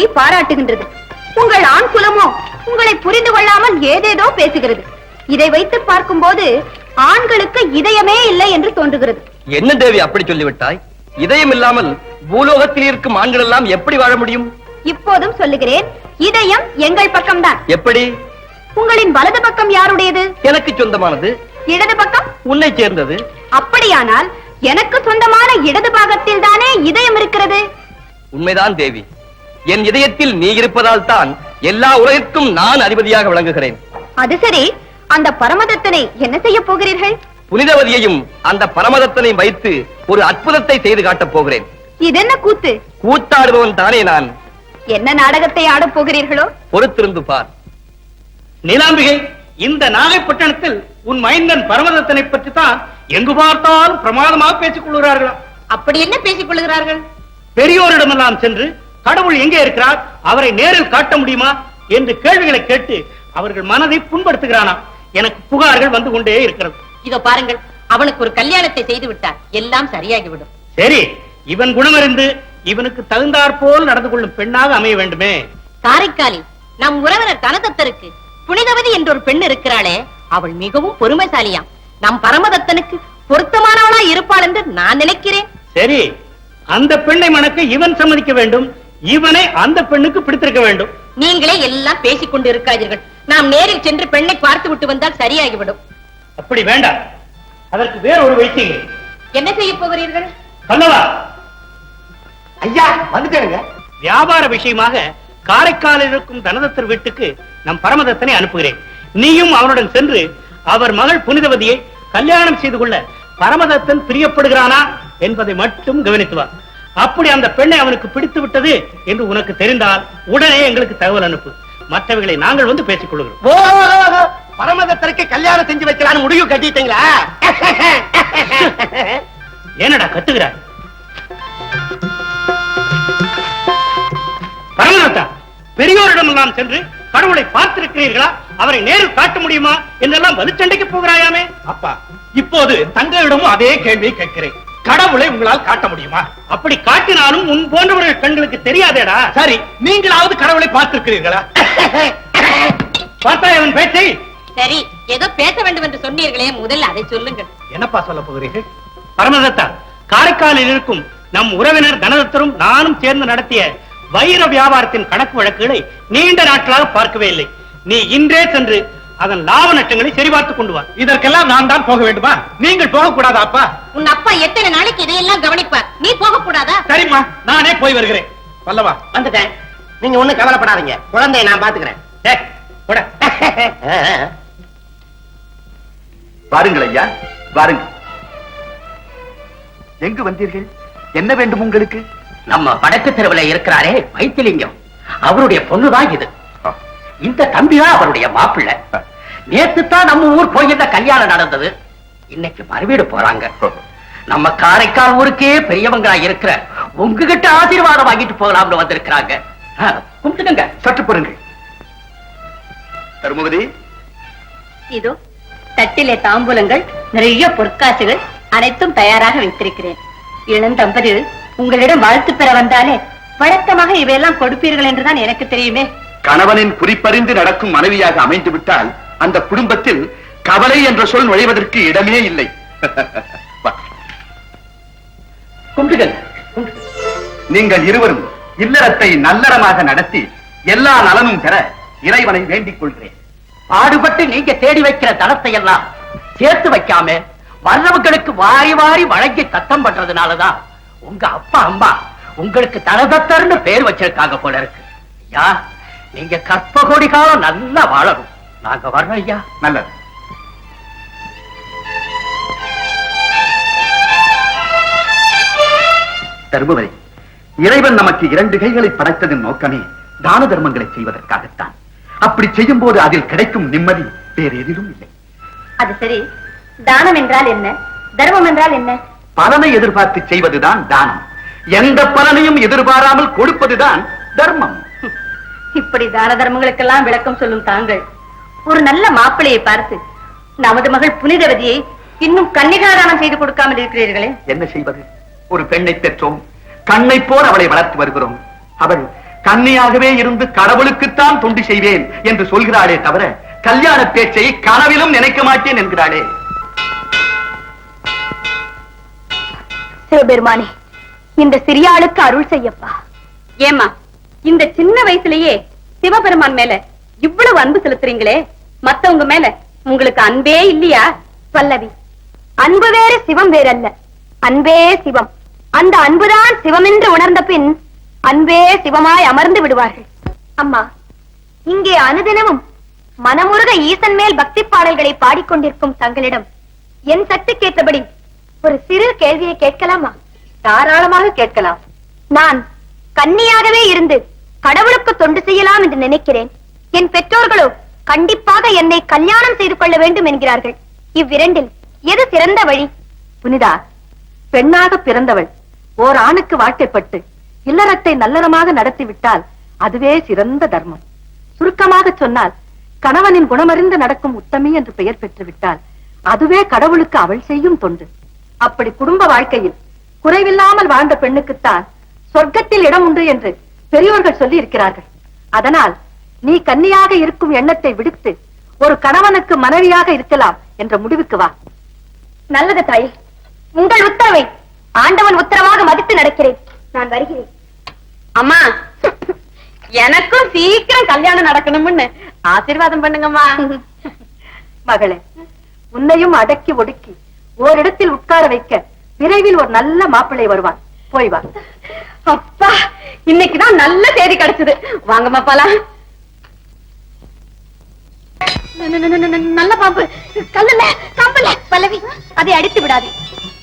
உண்மையை பாராட்டுகின்றது. உங்கள் ஆண் குலமோ உங்களை புரிந்து கொள்ளாமல் ஏதேதோ பேசுகிறது. இதை வைத்து பார்க்கும்போது ஆண்களுக்கு இதயமே இல்லை என்று தோன்றுகிறது. என்ன தேவி அப்படி சொல்லிவிட்டாய்? இதயம் இல்லாமல் பூலோகத்தில் இருக்கும் ஆண்கள் எல்லாம் எப்படி வாழ முடியும்? இப்போதும் சொல்லுகிறேன் இதயம் எங்கள் பக்கம்தான். எப்படி? உங்களின் வலது பக்கம் யாருடையது? எனக்கு சொந்தமானது. இடது பக்கம்? உன்னை சேர்ந்தது. அப்படியானால் எனக்கு சொந்தமான இடது பாகத்தில் தானே இதயம் இருக்கிறது? உண்மைதான் தேவி. என் இதயத்தில் நீ இருப்பதால் தான் எல்லா உலகிற்கும் நான் அதிபதியாக விளங்குகிறேன். அது சரி. அந்த பரமதத்தனை என்ன செய்ய போகிறீர்கள்? புனிதவதியையும் அந்த பரமதத்தனை வைத்து ஒரு அற்புதத்தை செய்து காட்டப் போகிறேன். இதென்ன கூத்து? கூத்தாடுபவன் தானே நான். என்ன நாடகத்தை ஆடப் போகிறீர்களோ? பொறுத்திருந்து பார். நீலாம்பிகை இந்த நாகைப்பட்டினத்தில் உன் மைந்தன் பரமதத்தனை பற்றி தான் எங்கு பார்த்தாலும் பிரமாதமாக பேசிக் கொள்கிறார்களாம். அப்படி என்ன பேசிக் கொள்கிறார்கள்? பெரியோரிடமெல்லாம் சென்று கடவுள் எங்கே இருக்கிறார்? அவரை நேரில் காட்ட முடியுமா? என்று கேள்விகளை கேட்டு அவர்கள் மனதை புண்படுத்துகிறானாம் எனக்கு புகார்கள் வந்து கொண்டே இருக்கிறது. இதோ பாருங்கள் அவனுக்கு ஒரு கல்யாணத்தை செய்து விட்டார். எல்லாம் சரியாகிவிடும். சரி இவன் குணமறிந்து இவனுக்கு தகுந்தாற் போல் நடந்து கொள்ளும் பெண்ணாக அமைய வேண்டுமே. காரைக்காலில் நம் உறவினர் தனதத்தருக்கு புனிதவதி என்ற ஒரு பெண் இருக்கிறாளே அவள் மிகவும் பொறுமைசாலியாம். நம் பரமதத்தனுக்கு பொருத்தமானவளா இருப்பாள் என்று நான் நினைக்கிறேன். சரி அந்த பெண்ணை மணக்க இவன் சம்மதிக்க வேண்டும். இவனை அந்த பெண்ணுக்கு பிடித்திருக்க வேண்டும். நீங்களே எல்லாம் பேசிக் கொண்டு இருக்காதீர்கள் நாம் நேரில் சென்று பெண்ணை பார்த்து விட்டு வந்தால் சரியாகிவிடும். அப்படி வேண்டாம். அதற்கு வேற ஒரு வைத்தீங்க என்ன செய்ய போகிறீர்கள்? சொல்லவா ஐயா வந்துட்டேங்க வியாபார விஷயமாக காரைக்காலில் இருக்கும் தனதத்தர் வீட்டுக்கு நம் பரமதத்தனை அனுப்புகிறேன். நீயும் அவனுடன் சென்று அவர் மகள் புனிதவதியை கல்யாணம் செய்து கொள்ள பரமதத்தன் பிரியப்படுகிறானா என்பதை மட்டும் கவனித்து வா. அப்படி அந்த பெண்ணை அவனுக்கு பிடித்து விட்டது என்று உனக்கு தெரிந்தால் உடனே எங்களுக்கு தகவல் அனுப்பு. மற்றவைகளை நாங்கள் வந்து பேசிக் கொள்கிறோம். ஓ பரமதத்தருக்கு கல்யாணம் செஞ்சு வைக்கலான்னு முடிவு கட்டிட்டீங்களா? ஏனடா கத்துகிறார் பரமநாத்தா பெரியோரிடம் எல்லாம் சென்று கடவுளை பார்த்திருக்கிறீர்களா? அவரை நேரில் காட்ட முடியுமா? என்றெல்லாம் வலுச்சண்டைக்கு போகிறாயாமே. அப்பா இப்போது தங்களிடமும் அதே கேள்வியை கேட்கிறேன். கடவுளை உங்களால் காட்ட முடியுமா? அப்படி காட்டினாலும் உன் போன்றவர்கள் கண்களுக்கு தெரியாதேடா. சரி நீங்களாவது கடவுளை பார்த்திருக்கிறீர்களா? பார்த்தா அவன் பேச்சை? சரி ஏதோ பேச வேண்டும் என்று சொன்னீர்களே முதல்ல அதை சொல்லுங்கள். என்னப்பா சொல்ல போகிறீர்கள்? பரமதத்தா காரைக்காலில் இருக்கும் நம் உறவினர் தனதத்தரும் நானும் சேர்ந்து நடத்திய வைர வியாபாரத்தின் கணக்கு வழக்குகளை நீண்ட நாட்களாக பார்க்கவே இல்லை. நீ இன்றே சென்று அதன் லாப நட்டங்களை சரிபார்த்து கொண்டு வா. இதற்கெல்லாம் நான் தான் போக வேண்டுமா? நீங்கள் போக கூடாதா அப்பா? உன் அப்பா எத்தனை நாளைக்கு இதையெல்லாம் கவனிப்பார்? நீ போக கூடாதா சரிம்மா நானே போய் வருகிறேன். பல்லவா வந்துட்டேன். நீங்க ஒண்ணும் கவலைப்படாதீங்க. குழந்தைய நான் பாத்துக்கிறேன் டேய், போடா. வாருங்கள் ஐயா வாருங்கள். எங்கு வந்தீர்கள்? என்ன வேண்டும் உங்களுக்கு? நம்ம வடக்கு தெருவுல இருக்கிறாரே வைத்திலிங்கம். அவருடைய பொண்ணுதான் இது. இந்த தம்பிதான் அவருடைய மாப்பிள்ளை. நேத்து தான் நம்ம ஊர் கோயில்ல கல்யாணம் நடந்தது. இன்னைக்கு மறுவீடு போறாங்க. நம்ம காரைக்கால் ஊருக்கே பெரியவங்களா இருக்கிற உங்ககிட்ட ஆசீர்வாதம் வாங்கிட்டு போகலாம்னு வந்திருக்கிறாங்க. ஆ, கும்பிட்டுக்கங்க. சற்று பொறுங்கள். தருமபதி. இதோ தட்டிலே தாம்பூலங்கள் நிறைய பொற்காசுகள் அனைத்தும் தயாராக வைத்திருக்கிறேன். இளம் தம்பதிகள் உங்களிடம் வாழ்த்து பெற வந்தாலே வழக்கமாக இவையெல்லாம் கொடுப்பீர்கள் என்றுதான் எனக்கு தெரியுமே. கணவனின் குறிப்பறிந்து நடக்கும் மனைவியாக அமைந்து விட்டால் அந்த குடும்பத்தில் கவலை என்ற சொல் நுழைவதற்கு இடமே இல்லை. வா. நீங்கள் இருவரும் இல்லறத்தை நல்லறமாக நடத்தி எல்லா நலனும் பெற இறைவனை வேண்டிக் கொள்கிறேன். பாடுபட்டு நீங்க தேடி வைக்கிற தளத்தை எல்லாம் சேர்த்து வைக்காம வல்லவர்களுக்கு வாரி வாரி வழங்கி தத்தம் பண்றதுனாலதான் உங்க அப்பா அம்மா உங்களுக்கு தரதத்தர்னு பேர் வச்சிருக்காங்க போல இருக்கு. ஐயா நீங்க கற்ப கோடி காலம் நல்லா வாழணும். நாங்க வர்றோம் ஐயா நல்லது. தருமபுரி இறைவன் நமக்கு இரண்டு கைகளை படைத்ததன் நோக்கமே தான தர்மங்களை செய்வதற்காகத்தான். அப்படி செய்யும் போது அதில் கிடைக்கும் நிம்மதி வேறு எதிலும் இல்லை. அது சரி. தானம் என்றால் என்ன? தர்மம் என்றால் என்ன? பலனை எதிர்பார்த்து செய்வதுதான் தானம். எந்த பலனையும் எதிர்பாராமல் கொடுப்பதுதான் தர்மம். இப்படி தான தர்மங்களுக்கெல்லாம் விளக்கம் சொல்லும் தாங்கள் ஒரு நல்ல மாப்பிளையை பார்த்து நமது மகள் புனிதவதியை இன்னும் கன்னிகாதானம் செய்து கொடுக்காமல் இருக்கிறீர்களே. என்ன செய்வது? ஒரு பெண்ணை பெற்றோம். கண்ணை போல் அவளை வளர்த்து வருகிறோம். அவள் கன்னியாகவே இருந்து கடவுளுக்குத்தான் தொண்டு செய்வேன் என்று சொல்கிறாளே தவிர கல்யாண பேச்சை கனவிலும் நினைக்க மாட்டேன் என்கிறாளே. சிவபெருமானே இந்த சிறியாளுக்கு அருள் செய்யப்பா. ஏமா இந்த சின்ன வயசுலயே சிவபெருமான் மேல இவ்வளவு அன்பு செலுத்துறீங்களே. மத்தவங்க மேல உங்களுக்கு அன்பே இல்லையா பல்லவி? அன்பு வேறு சிவம் வேறல்ல. அன்பே சிவம். அந்த அன்புதான் சிவம் என்று உணர்ந்த பின் அன்பே சிவமாய் அமர்ந்து விடுவார்கள். அம்மா இங்கே அனுதினமும் மனமுருக ஈசன் மேல் பக்தி பாடல்களை பாடிக்கொண்டிருக்கும் தங்களிடம் என் சட்டுக்கேற்றபடி ஒரு சிறு கேள்வியை கேட்கலாமா? தாராளமாக கேட்கலாம். நான் கன்னியாகவே இருந்து கடவுளுக்கு தொண்டு செய்யலாம் என்று நினைக்கிறேன். என் பெற்றோர்களோ கண்டிப்பாக என்னை கல்யாணம் செய்து கொள்ள வேண்டும் என்கிறார்கள். இவ்விரண்டில் எது சிறந்த வழி? புனிதா பெண்ணாக பிறந்தவள் ஓர் ஆணுக்கு வாழ்க்கைப்பட்டு இல்லறத்தை நல்லறமாக நடத்திவிட்டால் அதுவே சிறந்த தர்மம். சுருக்கமாக சொன்னால் கணவனின் குணமறிந்து நடக்கும் உத்தமி என்று பெயர் பெற்றுவிட்டால் அதுவே கடவுளுக்கு அவள் செய்யும் தொண்டு. அப்படி குடும்ப வாழ்க்கையில் குறைவில்லாமல் வாழ்ந்த பெண்ணுக்குத்தான் சொர்க்கத்தில் இடம் உண்டு என்று பெரியோர்கள் சொல்லி இருக்கிறார்கள் அதனால் நீ கன்னியாக இருக்கும் எண்ணத்தை விடுத்து ஒரு கணவனுக்கு மனைவியாக இருக்கலாம் என்ற முடிவுக்கு வா. நல்லது தாயே. உங்கள் உத்தரவை ஆண்டவன் உத்தரவாக மதித்து நடக்கிறேன். நான் வருகிறேன். அம்மா எனக்கும் சீக்கிரம் கல்யாணம் நடக்கணும்னு ஆசீர்வாதம் பண்ணுங்கம்மா. மகளே உன்னையும் அடக்கி ஒடுக்கி ஓரிடத்தில் உட்கார வைக்க விரைவில் ஒரு நல்ல மாப்பிள்ளை வருவான். போய் வா. அப்பா இன்னைக்குதான் நல்ல செய்தி கிடைச்சது. வாங்கம்மா போலாம். நல்ல பாம்பு. கல்லல கம்பல. பல்லவி அதை அடித்து விடாதே.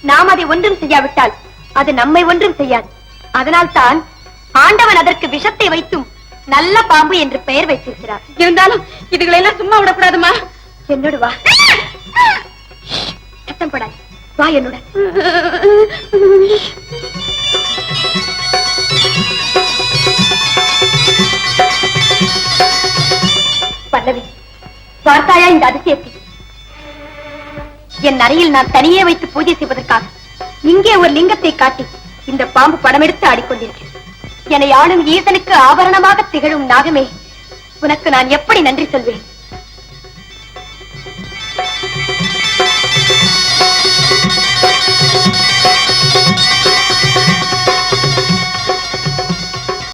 நாம் அதை ஒன்றும் செய்யாவிட்டால் அது நம்மை ஒன்றும் செய்யாது. அதனால் தான் ஆண்டவன் அதற்கு விஷத்தை வைத்தும் நல்ல பாம்பு என்று பெயர் வைத்திருக்கிறார். இருந்தாலும் இதுகளை எல்லாம் சும்மா விடக்கூடாதுமா? என்னோடு வா. சத்தம் படாது. வா என்னுடன். பல்லவி பார்த்தாயா இந்த அதிசயத்தை என் அறையில் நான் தனியே வைத்து பூஜை செய்வதற்காக இங்கே ஒரு லிங்கத்தை காட்டி இந்த பாம்பு படமெடுத்து ஆடிக்கொண்டிருக்கிறேன். என்னை ஆளும் ஈசனுக்கு ஆபரணமாக திகழும் நாகமே உனக்கு நான் எப்படி நன்றி சொல்வேன்?